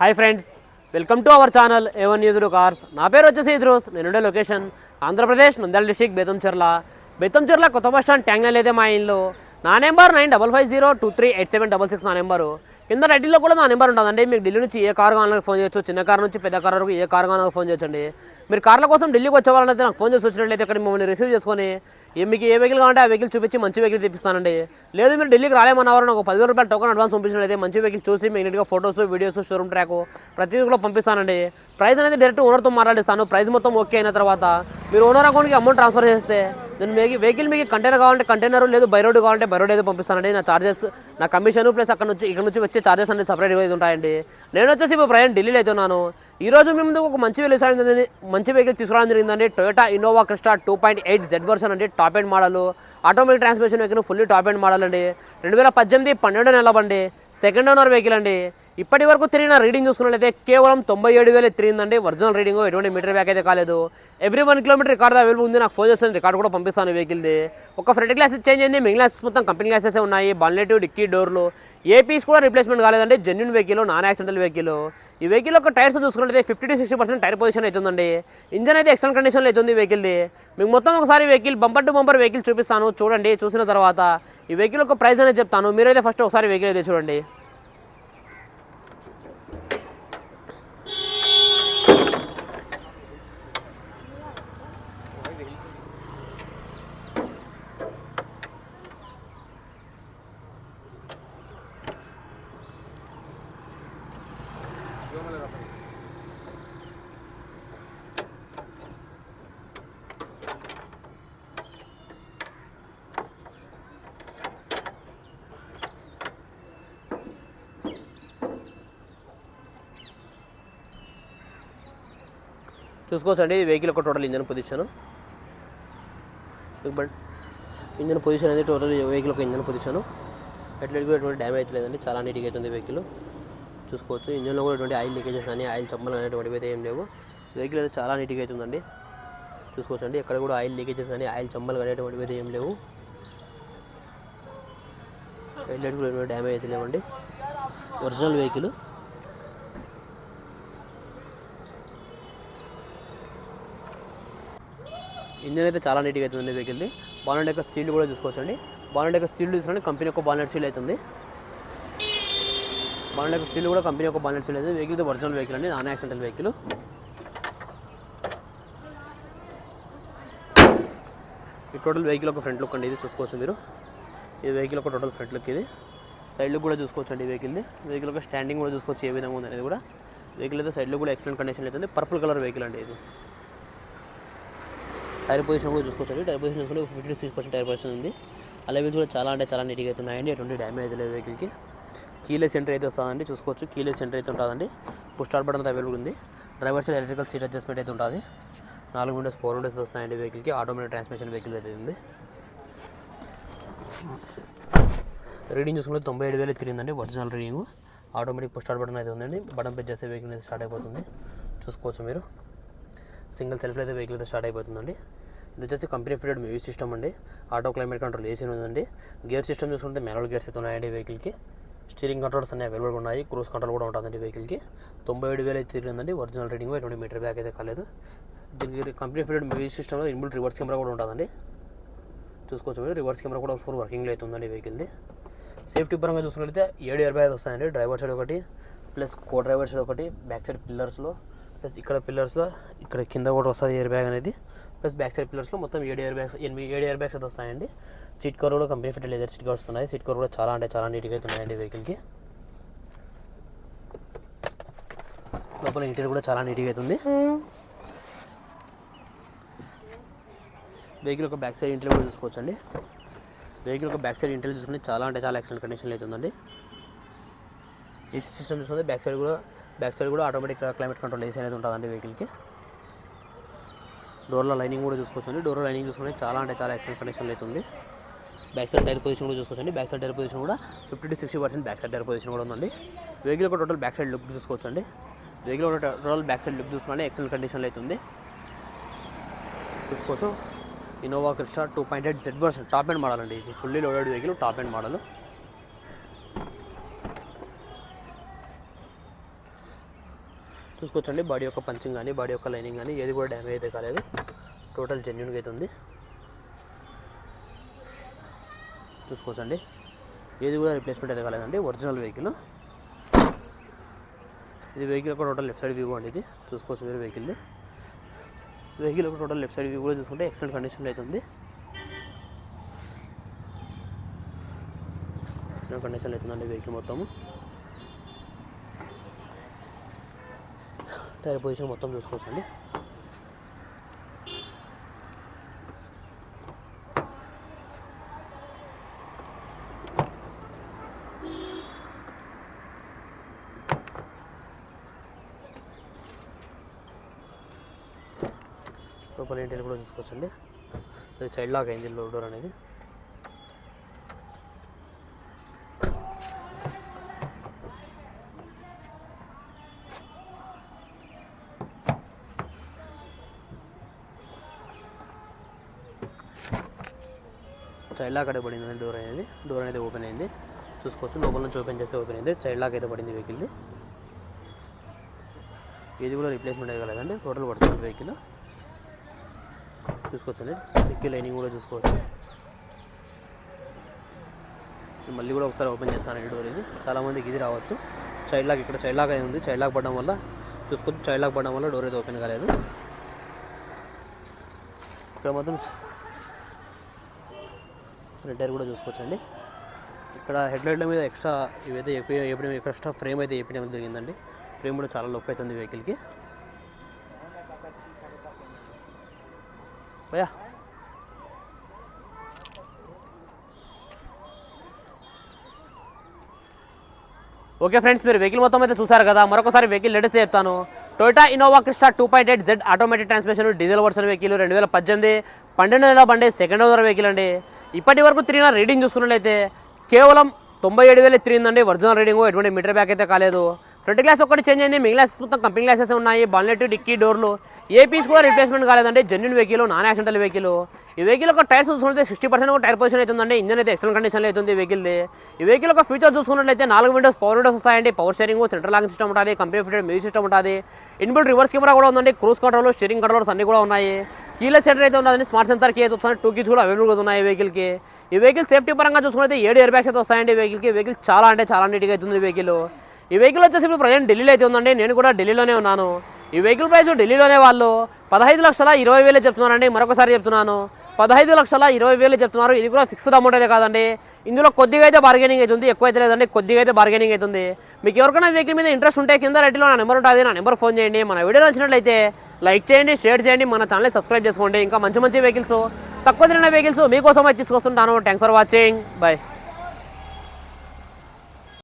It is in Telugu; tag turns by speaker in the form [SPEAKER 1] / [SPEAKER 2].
[SPEAKER 1] Hi friends welcome to our channel A one news cars నా పేరు వచ్చేసి ఇద్రోస్ నేనుండే లొకేషన్ ఆంధ్రప్రదేశ్ నంద్యాల డిస్టిక్ బేతంచెర్ల బేతంచెర్ల కొత్త బస్ స్టాండ్ ట్యాంగ్ అయితే మా ఇంట్లో నా number nine double five zero two three eight seven double six నా నెంబరు కింద రెడ్డిలో కూడా నా నెంబర్ ఉంటుందండి. మీకు ఢిల్లీ నుంచి ఏ కారు కావాలన్నా ఫోన్ చేయొచ్చు. చిన్న కార్ నుంచి పెద్ద కార్ వరకు ఏ కారు కావాలన్నా ఫోన్ చేయొచ్చండి. మీరు కార్ల కోసం ఢిల్లీకి వచ్చే నాకు ఫోన్ చేసి వచ్చినట్లయితే ఇక్కడ మిమ్మల్ని రిసీవ్ చేసుకొని మీకు ఏ వెహికల్ కావాలంటే ఆ వెహికల్ చూపించి మంచి వెహికల్ తెప్పిస్తానండి. లేదు మీరు ఢిల్లీకి రాలేమన్నవారు నాకు పదివేల రూపాయలు టోకన్ అడ్వాన్స్ పంపించినట్లయితే మంచి వెహికల్ చూసి మీకు నీట్గా ఫోటోస్ వీడియోస్ షోరూమ్ ట్రాక్ ప్రతిదీ కూడా పంపిస్తానండి. ప్రైస్ అనేది డైరెక్ట్ ఓనర్తో మాట్లాడిస్తాను. ప్రైస్ మొత్తం ఓకే అయిన తర్వాత మీరు ఓనర్ అకౌంట్కి అమౌంట్ ట్రాన్స్ఫర్ చేస్తే నేను మీకు వెహికల్ మీకు కంటైనర్ కావాలంటే కంటైనర్ లేదు బై రోడ్ కావాలంటే బై రోడ్ ఏదో పంపిస్తానండి. నా చార్జెస్ నా కమిషన్ ప్లస్ అక్కడ నుంచి ఇక్కడ నుంచి వచ్చే చార్జెస్ అనేది సపరేట్గా అయితే ఉంటాయండి. నేను వచ్చేసి ఇప్పుడు ప్రయాణం ఢిల్లీలో అవుతున్నాను ఈరోజు ఈ రోజు మీ ముందు ఒక మంచి వెహికల్ మంచి వెహికల్ తీసుకురావడం జరిగిందండి. Toyota Innova Crysta two point eight Z version అండి. Top end model automatic transmission vehicle fully top end model అండి. రెండు వేల పద్దెనిమిది పన్నెండు నెల బండి. సెకండ్ ఓనర్ వెహికల్ అండి. ఇప్పటి వరకు తిరిగిన రీడింగ్ చూసుకున్నట్లయితే కేవలం తొంభై ఏడు వేలు తిరిగిందండి. ఒరిజినల్ రీడింగ్ ఎటువంటి మీటర్ బ్యాక్ అయితే కాలేదు. Every one kilometre record available ఉంది. నాకు ఫోన్ చేస్తాను రికార్డ్ కూడా పంపిస్తాను వెహికల్ది ఒక ఫ్రంట్ గ్లాసెస్ చేంజ్ అయింది. మిగిలిన గ్లాసెస్ మొత్తం కంపెనీ గ్లాసెస్ ఉన్నాయి. బాన్లెట్ డిక్కీ డోర్లు ఏ పీస్ కూడా రిప్లేస్మెంట్ కాలేదండి. Genuine vehicle non accidental vehicle ఈ వెహికల్ యొక్క టైర్స్ చూసుకుంటే fifty to sixty percent tyre position అవుతుందండి ఇంజన్ అయితే ఎక్సలెంట్ కండిషన్లో అవుతుంది ఈ వెహికల్ది మీకు మొత్తం ఒకసారి vehicle bumper to bumper vehicle చూపిస్తాను. చూడండి చూసిన తర్వాత ఈ వెహికల్ యొక్క ప్రైస్ అనేది చెప్తాను. మీరైతే ఫస్ట్ ఒకసారి వెహికల్ అయితే చూడండి. చూసుకోవచ్చండి వెహికల్ ఒక total engine position but engine position అనేది టోటల్ వెహికల్ ఒక ఇంజన్ పొజిషన్ ఎటువంటి ఎటువంటి డ్యామేజ్ లేదండి చాలా నీట్గా అవుతుంది వెహికల్ చూసుకోవచ్చు. ఇంజన్లో కూడా ఎటువంటి ఆయిల్ లీకేజెస్ కానీ ఆయిల్ చమ్మలు అనేటువంటివి అయితే ఏం లేవు. వెహికల్ అయితే చాలా నీట్గా అవుతుందండి చూసుకోవచ్చండి. ఎక్కడ కూడా ఆయిల్ లీకేజెస్ కానీ ఆయిల్ చమ్మలు అనేటువంటివి అయితే ఏం లేవు. హెడ్లైట్ కూడా ఎటువంటి డ్యామేజ్ అయితే లేవండి. ఒరిజినల్ వెహికల్ ఇంజన్ అయితే చాలా నీట్గా అవుతుంది వెహికల్ది. బానెట్ యొక్క సీల్ కూడా చూసుకోవచ్చండి. బానెట్ యొక్క సీల్ చూసుకోండి కంపెనీ యొక్క బానెట్ సీల్ అవుతుంది బానెట్ యొక్క సీల్ కూడా కంపెనీ యొక్క బానెట్ సీల్ అవుతుంది వెహికల్ ఒరిజినల్ వెహికల్ అండి నాన్ యాక్సిడెంటల్ వెహికల్ ఈ టోటల్ వెహికల్ ఒక ఫ్రంట్ లుక్ అండి ఇది చూసుకోవచ్చు మీరు. ఈ వెహికల్ ఒక టోటల్ ఫ్రంట్ లుక్ ఇది. సైడ్ లుక్ కూడా చూసుకోవచ్చు అండి వెహికల్ది వెహికల్ ఒక స్టాండింగ్ కూడా చూసుకోవచ్చు ఏ విధంగా ఉంది అనేది కూడా. వెహికల్ అయితే సైడ్ కూడా ఎక్సలెంట్ కండిషన్ అవుతుంది పర్పుల్ కలర్ వెహికల్ అండి ఇది. టైర్ పొజిషన్ కూడా చూసుకోవచ్చు టైర్ పొజిషన్ చూసుకుంటే fifty to six percent tyre position ఉంది. అలవెల్స్ కూడా చాలా అంటే చాలా నీట్గా అయితే ఎటువంటి డ్యామేజ్ లేదు వెహికల్కి కీలే సెంటర్ అయితే వస్తుందండి. చూసుకోవచ్చు. కీలే సెంటర్ అయితే ఉంటుందండి. పుష్ స్టార్ట్ బటన్ అవైలబుల్ ఉంది. Driver side electrical seat adjustment అయితే ఉంటుంది నాలుగు విండోస్ ఫోర్ విండోస్ వస్తాయండి వెహికల్కి ఆటోమేటిక్ ట్రాన్స్మిషన్ వెహికల్ అయితే ఉంది. రీడింగ్ చూసుకుంటే తొంభై ఏడు వేలు తిరిగిందండి. Original reading automatic push start button అయితే ఉందండి. బటన్ ప్రెస్ చేసే వెహికల్ అయితే స్టార్ట్ అయిపోతుంది. చూసుకోవచ్చు మీరు. సింగిల్ సెల్ఫ్ అయితే వెహికల్ అయితే స్టార్ట్ అయిపోతుందండి. ఇది వచ్చేసి కంపెనీ ఫిటెడ్ మ్యూజిక్ సిస్టమ్ అండి. ఆటో క్లైమేట్ కంట్రోల్ ఏసీ ఉందండి. గేర్ సిస్టమ్ చూసుకుంటే మెనల్ గేర్స్ అయితే ఉన్నాయండి వెహికల్కి స్టీరింగ్ కంట్రోల్స్ అన్ని అవైలబుల్ ఉన్నాయి. క్రూస్ కంట్రోల్ కూడా ఉంటుందండి వెహికల్కి తొంభై ఏడు వేలు అయితే తిరిగిందండి ఒరిజినల్ రీడింగ్ ఎటువంటి మీటర్ బ్యాక్ అయితే కాలేదు. దీనికి కంపెనీ ఫిటెడ్ మ్యూజిక్ సిస్టమ్లో ఇన్బుల్ రివర్స్ కెమెరా కూడా ఉంటుందండి. చూసుకోవచ్చు మీరు. రివర్స్ కెమెరా కూడా ఫుల్ వర్కింగ్లో అయితే ఉందండి వెహికల్ది సేఫ్టీ పరంగా చూసుకున్నట్లయితే ఏడు ఇరవై బ్యాగ్ వస్తాయండి. డ్రైవర్ సైడ్ ఒకటి ప్లస్ కో డ్రైవర్ సైడ్ ఒకటి బ్యాక్ సైడ్ పిల్లర్స్లో ప్లస్ ఇక్కడ పిల్లర్స్లో ఇక్కడ కింద కూడా వస్తుంది ఎయిర్ బ్యాగ్ అనేది. ప్లస్ బ్యాక్ సైడ్ పిల్లర్స్లో మొత్తం ఏడు ఎయిర్ బ్యాగ్స్ ఎనిమిది ఏడు ఎయిర్ బ్యాగ్స్ అయితే వస్తాయండి. సీట్ కవర్ కూడా company fit leather seat covers ఉన్నాయి. సీట్ కవర్ కూడా చాలా అంటే చాలా నీట్గా అయితే ఉన్నాయండి వెహికల్కి లోపల ఇంటీరియర్ కూడా చాలా నీట్గా అవుతుంది వెహికల్ ఒక బ్యాక్ సైడ్ ఇంటీరియర్ కూడా చూసుకోవచ్చండి. వెహికల్ ఒక బ్యాక్ సైడ్ ఇంటీరియర్ చూసుకుంటే చాలా అంటే చాలా ఎక్సలెంట్ కండిషన్లో అవుతుందండి ఏసీ సిస్టమ్ చూసుకుంటే బ్యాక్ సైడ్ కూడా బ్యాక్ సైడ్ కూడా ఆటోమేటిక్ క్లైమేట్ కంట్రోల్ ఏసీ అనేది ఉంటుందండి వెహికల్కి డోర్లో లైనింగ్ కూడా చూసుకోవచ్చండి. డోర్లో లైనింగ్ చూసుకుంటే చాలా అంటే చాలా ఎక్సలెంట్ కండిషన్లో అవుతుంది. బ్యాక్ సైడ్ టైర్ పొజిషన్ కూడా చూసుకోవచ్చండి. బ్యాక్ సైడ్ టైర్ పొజిషన్ కూడా fifty to sixty percent back side tyre position కూడా ఉందండి. వెహికల్ కూడా టోటల్ బ్యాక్ సైడ్ లుక్ చూసుకోవచ్చండి. వెహికల్ కూడా టోటల్ బ్యాక్ సైడ్ లుక్ చూసుకుంటే ఎక్సలెంట్ కండిషన్లో అవుతుంది. చూసుకోవచ్చు. Innova Crysta two point eight Z version top end model అండి ఇది. Fully loaded vehicle top end model చూసుకోవచ్చండి. బాడీ యొక్క పంచింగ్ కానీ బాడీ యొక్క లైనింగ్ కానీ ఏది కూడా డ్యామేజ్ అయితే కాలేదు. టోటల్ జెన్యున్గా అయితే ఉంది. చూసుకోవచ్చండి. ఏది కూడా రిప్లేస్మెంట్ అయితే కాలేదండి. Original vehicle. ఇది వెహికల్ ఒక టోటల్ లెఫ్ట్ సైడ్ వ్యూ అండి ఇది. చూసుకోవచ్చు మీరు వెహికల్ది వెహికల్ ఒక టోటల్ లెఫ్ట్ సైడ్ వ్యూ కూడా చూసుకుంటే ఎక్సలెంట్ కండిషన్ అయితే ఉంది. ఎక్సలెంట్ కండిషన్లో అవుతుందండి వెహికల్ మొత్తము. టైర్ పొజిషన్ మొత్తం చూసుకోవచ్చండి. లోపల ఇంటిని కూడా చూసుకోవచ్చండి. అది చైల్డ్ లాక్ అయింది లో డోర్ అనేది. చైల్డ్ లాక్ అయితే పడింది డోర్ అనేది. డోర్ అనేది ఓపెన్ అయింది. చూసుకోవచ్చు లోపల నుంచి ఓపెన్ చేస్తే ఓపెన్ అయింది. చైల్డ్ లాక్ అయితే పడింది వెహికల్ది ఇది కూడా రీప్లేస్మెంట్ అయ్యగలదండి టోటల్ పడుతుంది వెహికల్ చూసుకోవచ్చండి డిక్కీ లైనింగ్ కూడా చూసుకోవచ్చు. మళ్ళీ కూడా ఒకసారి ఓపెన్ చేస్తాను ఈ డోర్ ఇది. చాలామందికి ఇది రావచ్చు. చైల్డ్ లాక్ ఇక్కడ చైల్డ్ లాక్ అయి ఉంది. చైల్డ్ లాక్ పడడం వల్ల చూసుకోవచ్చు. చైల్డ్ లాక్ పడడం వల్ల డోర్ అయితే ఓపెన్ కాలేదు. ఇక్కడ మాత్రం ఫ్రంట్ టైర్ కూడా చూసుకోవచ్చండి. ఇక్కడ హెడ్ లైట్ల మీద ఎక్స్ట్రా ఇవైతే ఎప్పుడు ఎక్స్ట్రా ఫ్రేమ్ అయితే వేయడం జరిగిందండి. ఫ్రేమ్ కూడా చాలా లుక్ అవుతుంది వెహికల్కి భయా ఓకే ఫ్రెండ్స్ మీరు వెహికల్ మొత్తం అయితే చూసారు కదా. మరొకసారి వెహికల్ లేటెస్ట్ చెప్తాను. Toyota Innova Crysta two point eight Z automatic transmission diesel version vehicle రెండు వేల పద్దెనిమిది. పన్నెండు నెలల బండి సెకండ్ ఓనర్ వెహికల్ అండి. ఇప్పటి వరకు తిరిగిన రీడింగ్ చూసుకున్నట్లయితే కేవలం తొంభై ఏడు వేలు తిరిగిందండి ఒరిజినల్ రీడింగ్ ఎటువంటి మీటర్ బ్యాక్ అయితే కాలేదు. ఫ్రంట్ గ్లాస్ ఒకటి చేంజ్ అయింది. మిగిలిన గ్లాసెస్ మొత్తం కంపెనీ గ్లాసెస్ ఉన్నాయి. బాన్లెట్ డిక్కీ డోర్లు ఏ పీస్ కూడా రిప్లేస్మెంట్ కాలేదండి. Genuine vehicle non accidental vehicle ఈ వెహికల్ ఒక టైర్స్ చూసుకుంటే సిక్స్టీ పర్సెంట్ టైర్ పొజిషన్ అవుతుందండి. ఇంజన్ అయితే ఎక్సలెంట్ కండిషన్లో అవుతుంది ఈ వెహికల్ది ఈ వెహికల్ ఒక ఫీచర్ చూసుకున్నట్లయితే నాలుగు విండోస్ పవర్ విండోస్ వస్తాయండి. Power steering central locking system ఉంటుంది. కంపెనీ ఫిటెడ్ మ్యూజిక్ సిస్టమ్ ఉంటుంది. ఇన్బుల్ రివర్స్ కెమెరా కూడా ఉందండి. క్రూజ్ కంట్రోల్ స్టీరింగ్ కంట్రోల్స్ అన్ని కూడా ఉన్నాయి. కీల సెంటర్ అయితే ఉన్నదండి స్మార్ట్ సెన్సార్ కీ అయితే వస్తుంది. టూ కీస్ కూడా అవైలబుల్గా ఉన్నాయి ఈ వెహికల్కి ఈ వెహికల్ సేఫ్టీ పరంగా చూసుకుంటే ఏడు ఇయర్ బ్యాగ్స్ అయితే వస్తాయండి ఈ వెహికల్కి వెహికల్ చాలా అంటే చాలా నీట్గా అవుతుంది ఈ వెహికల్ ఈ వెహికల్ వచ్చేసి ఇప్పుడు ప్రజెంట్ ఢిల్లీలో అయితే ఉందండి. నేను కూడా ఢిల్లీలోనే ఉన్నాను. ఈ వెహికల్ ప్రైస్ ఢిల్లీలోనే వాళ్ళు పదహైదు లక్షల ఇరవై వేలు చెప్తున్నారండి. మరొకసారి చెప్తున్నాను. పదహైదు లక్షల ఇరవై వేలు చెప్తున్నారు. ఇది కూడా ఫిక్స్డ్ అమౌంట్ అయితే కాదండి. ఇందులో కొద్దిగా అయితే బార్గెనింగ్ అవుతుంది ఎక్కువ అయితే లేదండి. కొద్దిగా అయితే బార్గెనింగ్ అవుతుంది మీకు ఎవరికైనా వెహికల్ మీద ఇంట్రెస్ట్ ఉంటే కింద రెడ్డిలో నా నెంబర్ ఉంటుంది. నా నెంబర్ ఫోన్ చేయండి. మన వీడియో నచ్చినట్లయితే లైక్ చేయండి షేర్ చేయండి. మన ఛానల్ సబ్స్క్రైబ్ చేసుకోండి. ఇంకా మంచి మంచి వెహికల్స్ తక్కువ తిరిగిన వెహికల్స్ మీకోసం అయితే తీసుకొస్తుంటాను. Thanks for watching bye